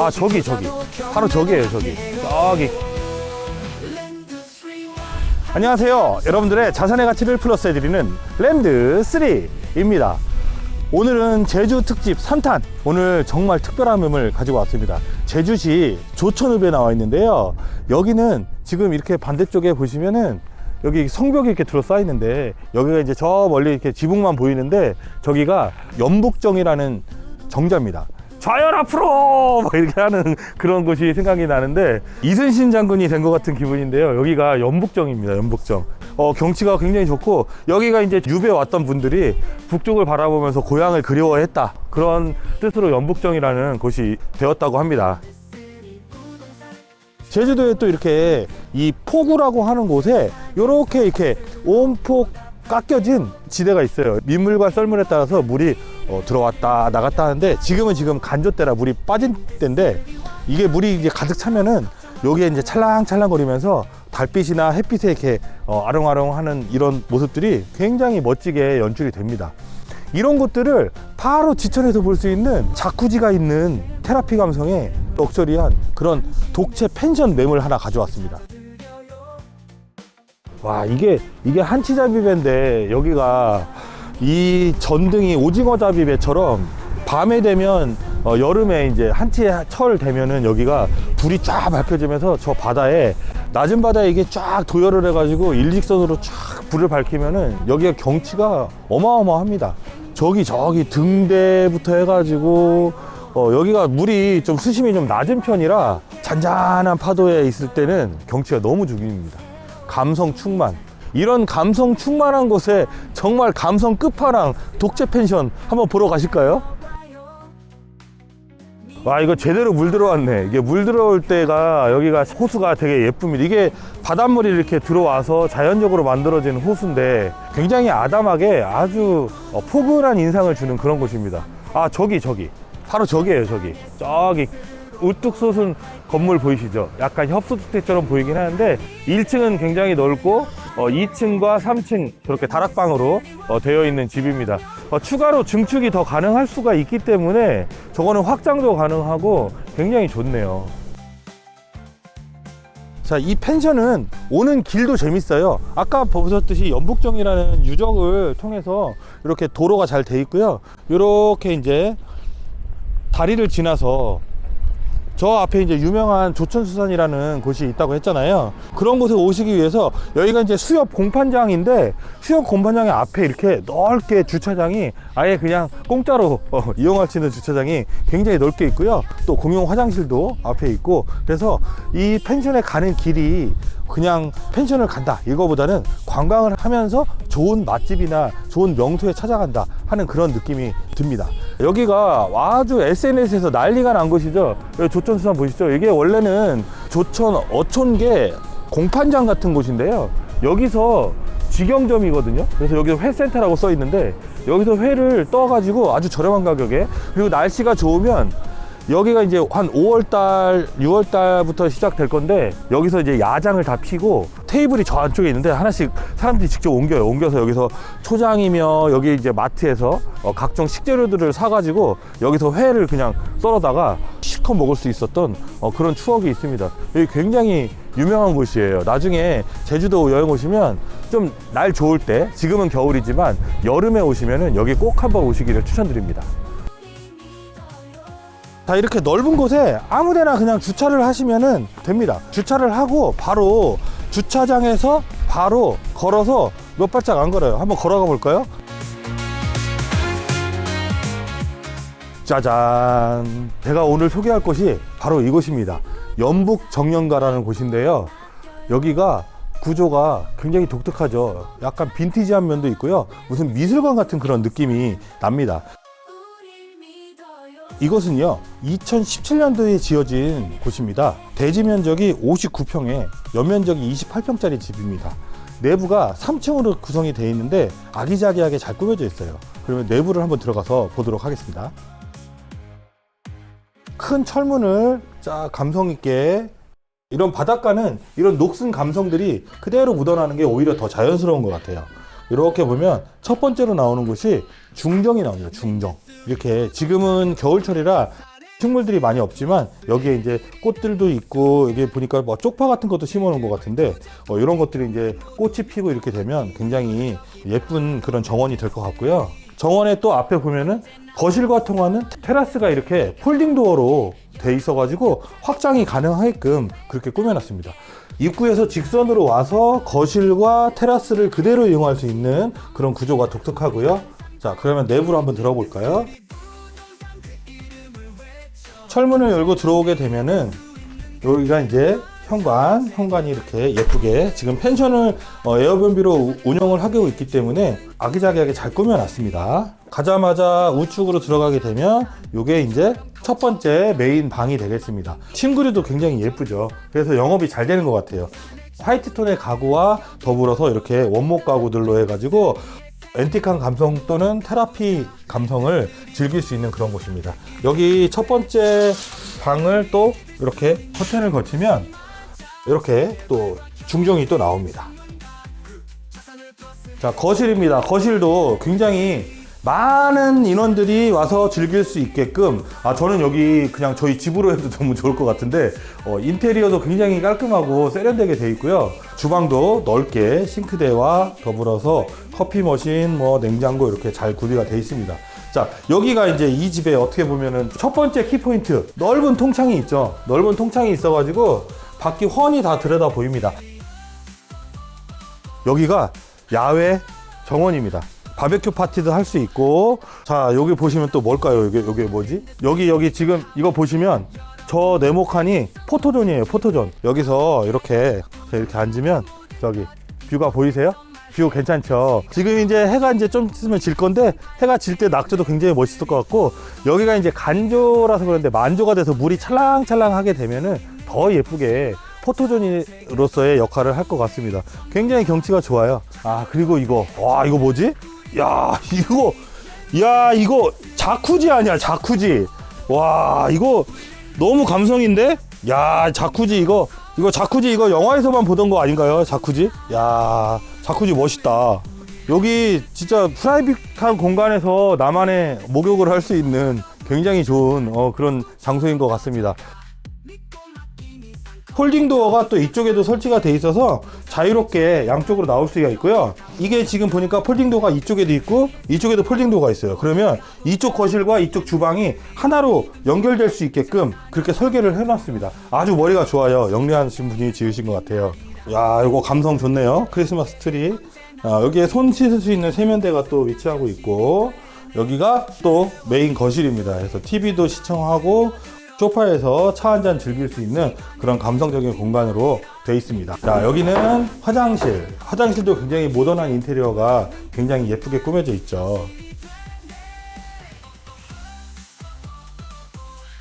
아 저기 저기. 바로 저기예요 저기. 저기. 안녕하세요. 여러분들의 자산의 가치를 플러스 해드리는 랜드 3입니다. 오늘은 제주 특집 3탄. 오늘 정말 특별한 맵을 가지고 왔습니다. 제주시 조천읍에 나와 있는데요. 여기는 지금 이렇게 반대쪽에 보시면은 여기 성벽이 이렇게 둘러싸여 있는데 여기가 이제 저 멀리 이렇게 지붕만 보이는데 저기가 연북정이라는 정자입니다 좌열 앞으로! 막 이렇게 하는 그런 곳이 생각이 나는데 이순신 장군이 된 것 같은 기분인데요. 여기가 연북정입니다 연북정. 어, 경치가 굉장히 좋고 여기가 이제 유배 왔던 분들이 북쪽을 바라보면서 고향을 그리워했다. 그런 뜻으로 연북정이라는 곳이 되었다고 합니다. 제주도에 또 이렇게 이 포구라고 하는 곳에 이렇게 이렇게 온폭 깎여진 지대가 있어요. 민물과 썰물에 따라서 물이 어, 들어왔다 나갔다 하는데 지금은 지금 간조 때라 물이 빠진 때인데 이게 물이 이제 가득 차면은 여기에 이제 찰랑찰랑거리면서 달빛이나 햇빛에 이렇게 어, 아롱아롱하는 이런 모습들이 굉장히 멋지게 연출이 됩니다. 이런 곳들을 바로 지천에서 볼 수 있는 자쿠지가 있는 테라피 감성의 럭셔리한 그런 독채 펜션 매물 하나 가져왔습니다. 와 이게 이게 한치잡이배인데 여기가 이 전등이 오징어 잡이 배처럼 밤에 되면 어, 여름에 이제 한치철 되면은 여기가 불이 쫙 밝혀지면서 저 바다에 낮은 바다에 이게 쫙 도열을 해가지고 일직선으로 쫙 불을 밝히면은 여기가 경치가 어마어마합니다. 저기 저기 등대부터 해가지고 어, 여기가 물이 좀 수심이 좀 낮은 편이라 잔잔한 파도에 있을 때는 경치가 너무 죽입니다. 감성 충만. 이런 감성 충만한 곳에 정말 감성 끝판왕 독채 펜션 한번 보러 가실까요? 와 이거 제대로 물 들어왔네. 이게 물 들어올 때가 여기가 호수가 되게 예쁩니다. 이게 바닷물이 이렇게 들어와서 자연적으로 만들어진 호수인데 굉장히 아담하게 아주 어, 포근한 인상을 주는 그런 곳입니다. 아 저기 저기. 바로 저기예요 저기. 저기. 우뚝 솟은 건물 보이시죠? 약간 협소주택처럼 보이긴 하는데 1층은 굉장히 넓고 어, 2층과 3층 저렇게 다락방으로 어, 되어 있는 집입니다. 어, 추가로 증축이 더 가능할 수가 있기 때문에 저거는 확장도 가능하고 굉장히 좋네요. 자, 이 펜션은 오는 길도 재밌어요. 아까 보셨듯이 연북정이라는 유적을 통해서 이렇게 도로가 잘 돼 있고요. 이렇게 이제 다리를 지나서 저 앞에 이제 유명한 조천수산이라는 곳이 있다고 했잖아요. 그런 곳에 오시기 위해서 여기가 이제 수협 공판장인데 수협 공판장의 앞에 이렇게 넓게 주차장이 아예 그냥 공짜로 어, 이용할 수 있는 주차장이 굉장히 넓게 있고요. 또 공용 화장실도 앞에 있고 그래서 이 펜션에 가는 길이 그냥 펜션을 간다 이거보다는 관광을 하면서 좋은 맛집이나 좋은 명소에 찾아간다 하는 그런 느낌이 듭니다. 여기가 아주 SNS에서 난리가 난 곳이죠. 여기 조천 수산 보시죠. 이게 원래는 조천 어촌계 공판장 같은 곳인데요. 여기서 직영점이거든요. 그래서 여기 회센터라고 써 있는데 여기서 회를 떠 가지고 아주 저렴한 가격에 그리고 날씨가 좋으면 여기가 이제 한 5월달, 6월달부터 시작될 건데 여기서 이제 야장을 다 피고 테이블이 저 안쪽에 있는데 하나씩 사람들이 직접 옮겨요. 옮겨서 여기서 초장이며 여기 이제 마트에서 어, 각종 식재료들을 사가지고 여기서 회를 그냥 썰어다가 실컷 먹을 수 있었던 어, 그런 추억이 있습니다. 여기 굉장히 유명한 곳이에요. 나중에 제주도 여행 오시면 좀 날 좋을 때 지금은 겨울이지만 여름에 오시면은 여기 꼭 한번 오시기를 추천드립니다. 자 이렇게 넓은 곳에 아무데나 그냥 주차를 하시면은 됩니다. 주차를 하고 바로 주차장에서 바로 걸어서 몇 발짝 안 걸어요. 한번 걸어가 볼까요? 짜잔. 제가 오늘 소개할 곳이 바로 이곳입니다. 연북 정령가라는 곳인데요. 여기가 구조가 굉장히 독특하죠. 약간 빈티지한 면도 있고요. 무슨 미술관 같은 그런 느낌이 납니다 이것은요 2017년도에 지어진 곳입니다. 대지 면적이 59평에 연면적이 28평짜리 집입니다. 내부가 3층으로 구성이 되어 있는데 아기자기하게 잘 꾸며져 있어요. 그러면 내부를 한번 들어가서 보도록 하겠습니다. 큰 철문을 쫙 감성 있게 이런 바닷가는 이런 녹슨 감성들이 그대로 묻어나는 게 오히려 더 자연스러운 것 같아요 이렇게 보면 첫 번째로 나오는 곳이 중정이 나옵니다. 중정. 이렇게 지금은 겨울철이라 식물들이 많이 없지만 여기에 이제 꽃들도 있고 여기 보니까 뭐 쪽파 같은 것도 심어 놓은 것 같은데 어, 이런 것들이 이제 꽃이 피고 이렇게 되면 굉장히 예쁜 그런 정원이 될 것 같고요. 정원의 또 앞에 보면은 거실과 통하는 테라스가 이렇게 폴딩 도어로 돼 있어가지고 확장이 가능하게끔 그렇게 꾸며놨습니다. 입구에서 직선으로 와서 거실과 테라스를 그대로 이용할 수 있는 그런 구조가 독특하고요. 자, 그러면 내부로 한번 들어볼까요? 철문을 열고 들어오게 되면은 여기가 이제 현관, 현관이 이렇게 예쁘게 지금 펜션을 어, 에어비앤비로 우- 운영을 하고 있기 때문에 아기자기하게 잘 꾸며놨습니다. 가자마자 우측으로 들어가게 되면 이게 이제 첫 번째 메인 방이 되겠습니다. 침구류도 굉장히 예쁘죠. 그래서 영업이 잘 되는 것 같아요. 화이트 톤의 가구와 더불어서 이렇게 원목 가구들로 해가지고 앤틱한 감성 또는 테라피 감성을 즐길 수 있는 그런 곳입니다. 여기 첫 번째 방을 또 이렇게 커튼을 거치면 이렇게 또 중정이 또 나옵니다. 자, 거실입니다. 거실도 굉장히 많은 인원들이 와서 즐길 수 있게끔 아 저는 여기 그냥 저희 집으로 해도 너무 좋을 것 같은데 어, 인테리어도 굉장히 깔끔하고 세련되게 돼 있고요. 주방도 넓게 싱크대와 더불어서 커피 머신 뭐 냉장고 이렇게 잘 구비가 돼 있습니다. 자 여기가 이제 이 집에 어떻게 보면은 첫 번째 키포인트. 넓은 통창이 있죠. 넓은 통창이 있어 가지고 밖이 훤히 다 들여다 보입니다. 여기가 야외 정원입니다. 바베큐 파티도 할 수 있고 자 여기 보시면 또 뭘까요? 여기 여기 뭐지? 여기 여기 지금 이거 보시면 저 네모칸이 포토존이에요. 포토존. 여기서 이렇게 이렇게 앉으면 저기 뷰가 보이세요? 뷰 괜찮죠? 지금 이제 해가 이제 좀 있으면 질 건데 해가 질 때 낙조도 굉장히 멋있을 것 같고 여기가 이제 간조라서 그런데 만조가 돼서 물이 찰랑찰랑하게 되면은 더 예쁘게 포토존으로서의 역할을 할 것 같습니다. 굉장히 경치가 좋아요. 아 그리고 이거 와 이거 뭐지? 야 이거 야 이거 자쿠지 아니야 자쿠지. 와 이거 너무 감성인데? 야 자쿠지 이거 이거 자쿠지 이거 영화에서만 보던 거 아닌가요? 자쿠지? 야 자쿠지 멋있다. 여기 진짜 프라이빗한 공간에서 나만의 목욕을 할 수 있는 굉장히 좋은 어, 그런 장소인 것 같습니다. 폴딩 도어가 또 이쪽에도 설치가 돼 있어서 자유롭게 양쪽으로 나올 수가 있고요. 이게 지금 보니까 폴딩 도어가 이쪽에도 있고 이쪽에도 폴딩 도어가 있어요. 그러면 이쪽 거실과 이쪽 주방이 하나로 연결될 수 있게끔 그렇게 설계를 해놨습니다. 아주 머리가 좋아요. 영리하신 분이 지으신 것 같아요. 야, 이거 감성 좋네요. 크리스마스 트리. 아, 여기에 손 씻을 수 있는 세면대가 또 위치하고 있고 여기가 또 메인 거실입니다. 그래서 TV도 시청하고 소파에서 차 한 잔 즐길 수 있는 그런 감성적인 공간으로 되어 있습니다. 자, 여기는 화장실. 화장실도 굉장히 모던한 인테리어가 굉장히 예쁘게 꾸며져 있죠.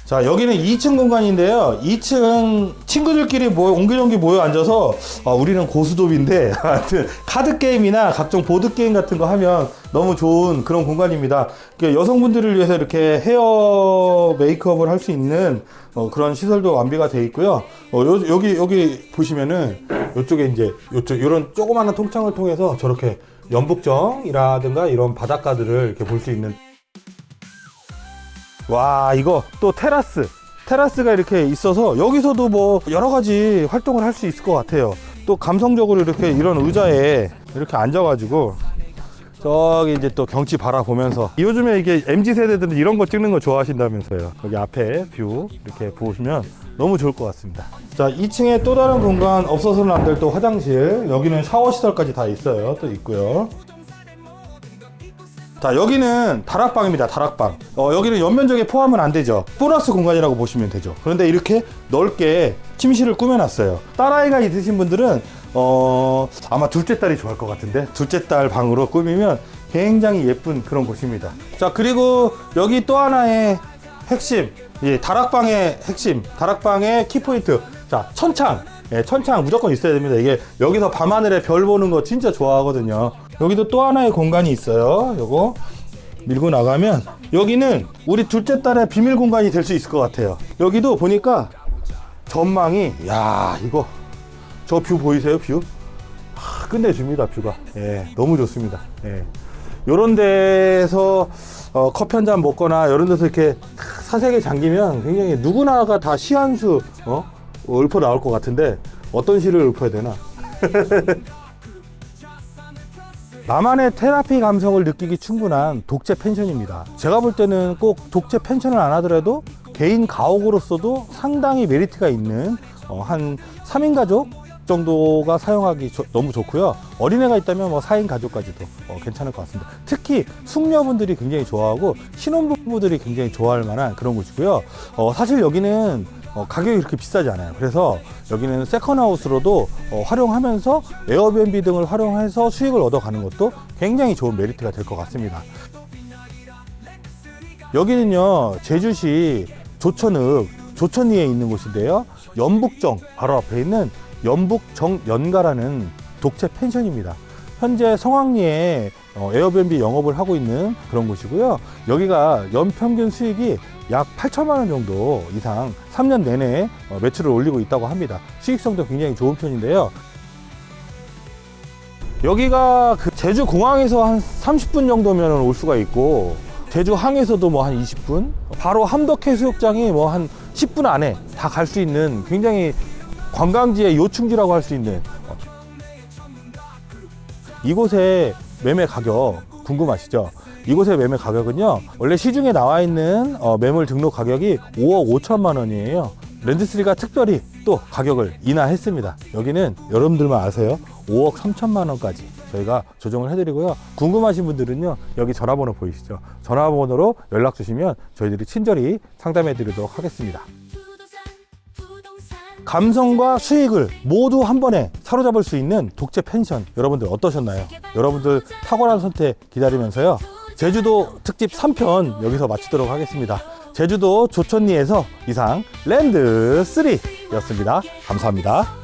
자, 여기는 2층 공간인데요. 2층 친구들끼리 모여, 옹기종기 모여 앉아서, 아, 우리는 고수톱인데, 하여튼, 카드 게임이나 각종 보드 게임 같은 거 하면 너무 좋은 그런 공간입니다. 여성분들을 위해서 이렇게 헤어 메이크업을 할 수 있는 어, 그런 시설도 완비가 되어 있고요. 어, 요- 여기, 여기 보시면은, 요쪽에 이제, 요쪽, 요런 조그마한 통창을 통해서 저렇게 연북정이라든가 이런 바닷가들을 이렇게 볼 수 있는 와 이거 또 테라스. 테라스가 이렇게 있어서 여기서도 뭐 여러 가지 활동을 할 수 있을 것 같아요. 또 감성적으로 이렇게 이런 의자에 이렇게 앉아가지고 저기 이제 또 경치 바라보면서 요즘에 이게 MZ 세대들은 이런 거 찍는 거 좋아하신다면서요. 여기 앞에 뷰 이렇게 보시면 너무 좋을 것 같습니다. 자 2층에 또 다른 공간 없어서는 안 될 또 화장실. 여기는 샤워 시설까지 다 있어요. 또 있고요 자 여기는 다락방입니다 다락방. 어, 여기는 연면적에 포함은 안 되죠. 보너스 공간이라고 보시면 되죠. 그런데 이렇게 넓게 침실을 꾸며놨어요. 딸아이가 있으신 분들은 어, 아마 둘째 딸이 좋아할 것 같은데? 둘째 딸 방으로 꾸미면 굉장히 예쁜 그런 곳입니다. 자 그리고 여기 또 하나의 핵심 예, 다락방의 핵심 다락방의 키포인트. 자 천창. 예, 천창 무조건 있어야 됩니다. 이게 여기서 밤하늘에 별 보는 거 진짜 좋아하거든요. 여기도 또 하나의 공간이 있어요. 요거 밀고 나가면 여기는 우리 둘째 딸의 비밀 공간이 될 수 있을 것 같아요. 여기도 보니까 전망이 야 이거 저 뷰 보이세요? 뷰 하, 끝내줍니다 뷰가 예 너무 좋습니다 예 요런 데서 어, 커피 한 잔 먹거나 이런 데서 이렇게 탁 사색에 잠기면 굉장히 누구나가 다 시한수 어? 읊어 나올 것 같은데 어떤 시를 읊어야 되나? 나만의 테라피 감성을 느끼기 충분한 독채 펜션입니다. 제가 볼 때는 꼭 독채 펜션을 안 하더라도 개인 가옥으로서도 상당히 메리트가 있는 어, 한 3인 가족 정도가 사용하기 조- 너무 좋고요. 어린애가 있다면 뭐 4인 가족까지도 어, 괜찮을 것 같습니다. 특히 숙녀분들이 굉장히 좋아하고 신혼부부들이 굉장히 좋아할 만한 그런 곳이고요. 어, 사실 여기는 어, 가격이 그렇게 비싸지 않아요. 그래서 여기는 세컨하우스로도 어, 활용하면서 에어비앤비 등을 활용해서 수익을 얻어가는 것도 굉장히 좋은 메리트가 될 것 같습니다. 여기는요 제주시 조천읍 조천리에 있는 곳인데요 연북정 바로 앞에 있는 연북정 연가라는 독채 펜션입니다 현재 성황리에 어, 에어비앤비 영업을 하고 있는 그런 곳이고요. 여기가 연평균 수익이 약 8천만 원 정도 이상 3년 내내 어, 매출을 올리고 있다고 합니다. 수익성도 굉장히 좋은 편인데요. 여기가 그 제주 공항에서 한 30분 정도면 올 수가 있고 제주 항에서도 뭐 한 20분? 바로 함덕 해수욕장이 뭐 한 10분 안에 다 갈 수 있는 굉장히 관광지의 요충지라고 할 수 있는 어. 이곳의 매매 가격 궁금하시죠? 이곳의 매매 가격은요 원래 시중에 나와 있는 어, 매물 등록 가격이 5억 5천만 원이에요. 랜드스리가 특별히 또 가격을 인하했습니다. 여기는 여러분들만 아세요? 5억 3천만 원까지 저희가 조정을 해드리고요. 궁금하신 분들은요 여기 전화번호 보이시죠? 전화번호로 연락 주시면 저희들이 친절히 상담해 드리도록 하겠습니다 감성과 수익을 모두 한 번에 사로잡을 수 있는 독채 펜션. 여러분들 어떠셨나요? 여러분들 탁월한 선택 기다리면서요. 제주도 특집 3편 여기서 마치도록 하겠습니다. 제주도 조천리에서 이상 랜드 3였습니다. 감사합니다